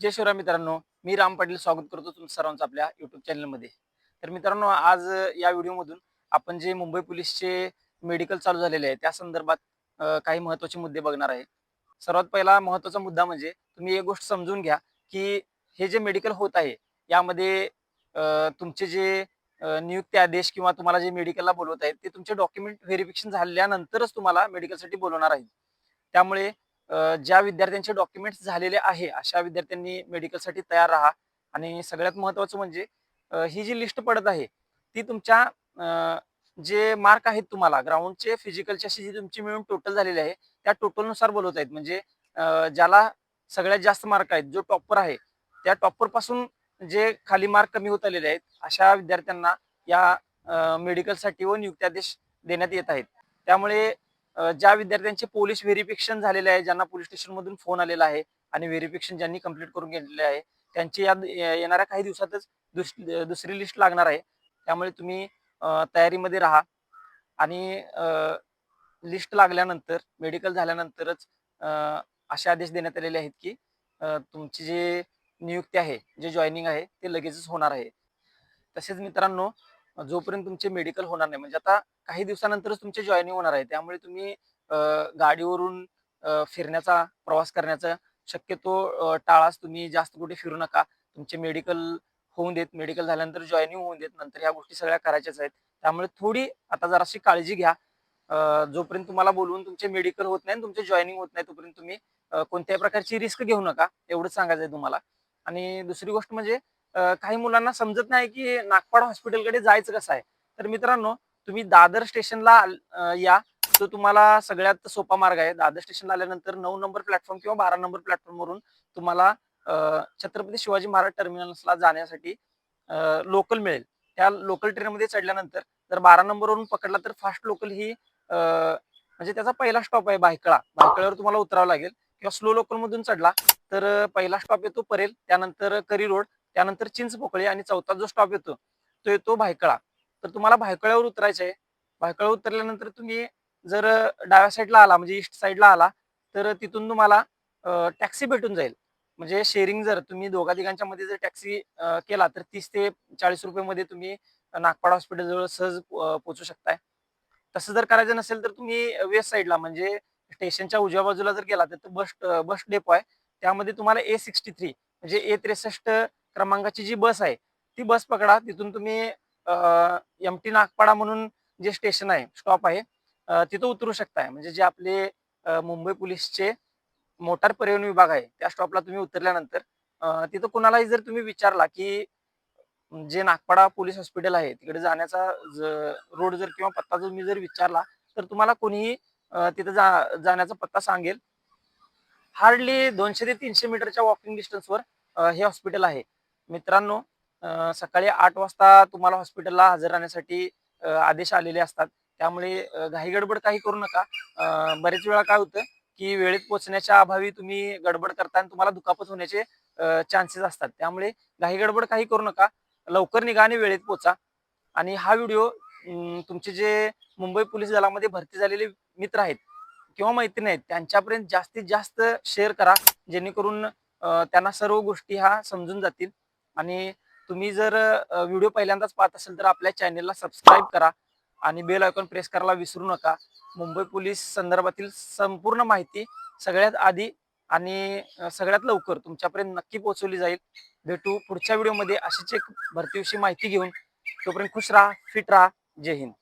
जय शिवराय मित्रांनो मी राम पाटील स्वागत करतो तुमचं सर्वांचं आपल्या युट्यूब चॅनलमध्ये तर मित्रांनो आज या व्हिडिओमधून आपण जे मुंबई पोलीसचे मेडिकल चालू झालेले आहे त्या संदर्भात काही महत्त्वाचे मुद्दे बघणार आहे. सर्वात पहिला महत्त्वाचा मुद्दा म्हणजे तुम्ही एक गोष्ट समजून घ्या की हे जे मेडिकल होत आहे यामध्ये तुमचे जे नियुक्ती आदेश किंवा तुम्हाला जे मेडिकलला बोलवत आहेत ते तुमचे डॉक्युमेंट व्हेरिफिकेशन झाल्यानंतरच तुम्हाला मेडिकलसाठी बोलवणार आहेत. त्यामुळे ज्या विद्यार्थ्यांचे डॉक्युमेंट्स झालेले आहे अशा विद्यार्थ्यांनी मेडिकलसाठी तयार राहा. आणि सगळ्यात महत्त्वाचं म्हणजे ही जी लिस्ट पडत आहे ती तुमच्या जे मार्क आहेत तुम्हाला ग्राउंडचे फिजिकलचे अशी जी तुमची मिळून टोटल झालेली आहे त्या टोटलनुसार बोलवत आहेत म्हणजे ज्याला सगळ्यात जास्त मार्क आहेत जो टॉपर आहे त्या टॉपरपासून जे खाली मार्क कमी होत आलेले आहेत अशा विद्यार्थ्यांना या मेडिकलसाठी व नियुक्त्यादेश देण्यात येत आहेत. त्यामुळे ज्या विद्यार्थ्यांचे पोलीस व्हेरिफिकेशन झालेले आहे ज्यांना पोलीस स्टेशनमधून फोन आलेला आहे आणि व्हेरिफिकेशन ज्यांनी कंप्लीट करून घेतलेले आहे त्यांची या येणाऱ्या काही दिवसातच दुस दुसरी लिस्ट लागणार आहे. त्यामुळे तुम्ही तयारीमध्ये राहा. आणि लिस्ट लागल्यानंतर मेडिकल झाल्यानंतरच असे आदेश देण्यात आलेले आहेत की तुमची जे नियुक्ती आहे जे जॉईनिंग आहे ते लगेचच होणार आहे. तसेच मित्रांनो जोपर्यंत तुमचे मेडिकल होणार नाही. म्हणजे आता काही दिवसानंतरच तुमचे जॉईनिंग होणार आहे. त्यामुळे तुम्ही गाडीवरून फिरण्याचा प्रवास करण्याचा शक्यतो टाळास तुम्ही जास्त कुठे फिरू नका. तुमचे मेडिकल होऊन देत. मेडिकल झाल्यानंतर जॉईनिंग होऊन देत. नंतर ह्या गोष्टी सगळ्या करायच्याच आहेत. त्यामुळे थोडी आता जराशी काळजी घ्या. जोपर्यंत तुम्हाला बोलवून तुमचे मेडिकल होत नाही तुमचे जॉईनिंग होत नाही तोपर्यंत तुम्ही कोणत्याही प्रकारची रिस्क घेऊ नका. एवढंच सांगायचं आहे तुम्हाला. आणि दुसरी गोष्ट म्हणजे काही मुलांना समजत नाही की नागपाड हॉस्पिटलकडे जायचं कसं आहे. तर मित्रांनो तुम्ही दादर स्टेशनला या. तो तुम्हाला सगळ्यात सोपा मार्ग आहे. दादर स्टेशनला आल्यानंतर नऊ नंबर प्लॅटफॉर्म किंवा बारा नंबर प्लॅटफॉर्मवरून तुम्हाला छत्रपती शिवाजी महाराज टर्मिनल्सला जाण्यासाठी लोकल मिळेल. त्या लोकल ट्रेनमध्ये चढल्यानंतर जर बारा नंबरवरून पकडला तर फास्ट लोकल ही म्हणजे त्याचा पहिला स्टॉप आहे भायकळा भायखळ्यावर तुम्हाला उतरावं लागेल. किंवा स्लो लोकल मधून चढला तर पहिला स्टॉप येतो परेल. त्यानंतर करी रोड त्यानंतर चिंच पोकळी आणि चौथा जो स्टॉप येतो तो येतो भायकळा तर तुम्हाला भायकळ्यावर उतरायचं आहे. भायखळ्यावर उतरल्यानंतर तुम्ही जर डाव्या साईडला आला म्हणजे ईस्ट साईडला आला तर तिथून तुम्हाला टॅक्सी भेटून जाईल. म्हणजे शेअरिंग जर तुम्ही दोघा तिघांच्या मध्ये जर टॅक्सी केला तर तीस ते चाळीस रुपये मध्ये तुम्ही नागपाड हॉस्पिटल जवळ सहज पोहोचू शकताय. तसं जर करायचं नसेल तर तुम्ही वेस्ट साईडला म्हणजे स्टेशनच्या उजव्या बाजूला जर गेला तर बस बस डेपो आहे. त्यामध्ये तुम्हाला ए सिक्स्टी थ्री म्हणजे ए त्रेसष्ट क्रमांकाची जी बस आहे ती बस पकडा. तिथून तुम्ही एम टी नागपाडा म्हणून जे स्टेशन आहे स्टॉप आहे तिथं उतरू शकताय. म्हणजे जे आपले मुंबई पोलीसचे मोटार परिवहन विभाग आहे त्या स्टॉपला तुम्ही उतरल्यानंतर तिथं कुणालाही जर तुम्ही विचारला की जे नागपाडा पोलीस हॉस्पिटल आहे तिकडे जाण्याचा रोड जर किंवा पत्ता जर मी जर विचारला तर तुम्हाला कोणीही तिथं जा जाण्याचा पत्ता सांगेल. हार्डली दोनशे ते तीनशे मीटरच्या वॉकिंग डिस्टन्सवर हे हॉस्पिटल आहे. मित्रांनो सकाळी आठ वाजता तुम्हाला हॉस्पिटलला हजर राहण्यासाठी आदेश आलेले असतात. त्यामुळे घाई घाईगडबड काही करू नका. बरेच वेळा काय होतं की वेळेत पोहोचण्याच्या अभावी तुम्ही गडबड करता आणि तुम्हाला दुखापत होण्याचे चान्सेस असतात. त्यामुळे घाईगडबड काही करू नका. लवकर निघा आणि वेळेत पोचा आणि हा व्हिडिओ तुमचे जे मुंबई पोलीस दलामध्ये भरती झालेले मित्र आहेत किंवा मैत्रिणी आहेत त्यांच्यापर्यंत जास्तीत जास्त शेअर करा. जेणेकरून त्यांना सर्व गोष्टी ह्या समजून जातील. आणि तुम्ही जर व्हिडिओ पहिल्यांदाच पाहत असेल तर आपल्या चॅनेलला सबस्क्राईब करा आणि बेल आयकॉन प्रेस करायला विसरू नका. मुंबई पोलीस संदर्भातील संपूर्ण माहिती सगळ्यात आधी आणि सगळ्यात लवकर तुमच्यापर्यंत नक्की पोहोचवली जाईल. भेटू पुढच्या व्हिडिओमध्ये अशीच एक भरतीविषयी माहिती घेऊन. तोपर्यंत खुश राहा फिट राहा. जय हिंद.